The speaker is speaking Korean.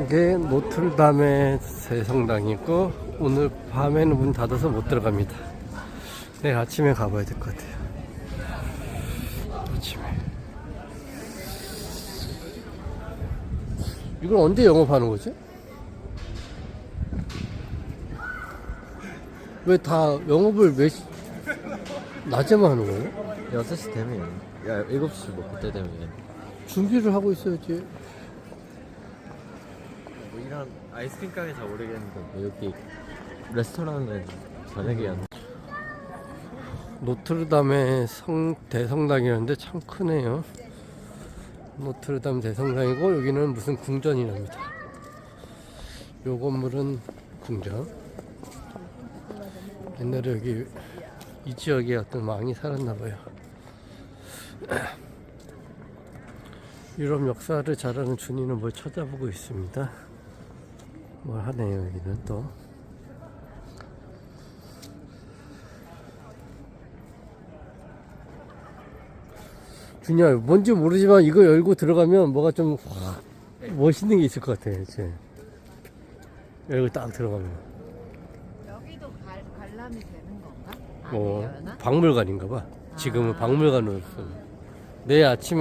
이게 노틀담의 세성당이고 오늘 밤에는 문 닫아서 못 들어갑니다. 내일 아침에 가봐야 될 것 같아요. 아침에. 이걸 언제 영업하는 거지? 왜 다 영업을 몇 시, 낮에만 하는 거예요? 6시 되면 야 7시 뭐 그때 되면 준비를 하고 있어야지. 뭐 이런 아이스크림 가게 잘 모르겠는데 뭐 여기 레스토랑은 저녁에 연 노트르담의 성 대성당이라는데 참 크네요. 노트르담 대성당이고 여기는 무슨 궁전이랍니다. 요 건물은 궁전. 옛날에 여기 이 지역에 어떤 왕이 살았나 봐요. 유럽 역사를 잘 아는 준이는 뭘 쳐다보고 있습니다. 뭘 하네요 여기는 또. 준이야 뭔지 모르지만 이거 열고 들어가면 뭐가 좀확 멋있는 게 있을 것 같아 이제 열고 딱 들어가면 여기도 갈, 관람이 되는 건가? 뭐 아니려나? 박물관인가 봐 지금은 아. 박물관으로 써. 내일 아침에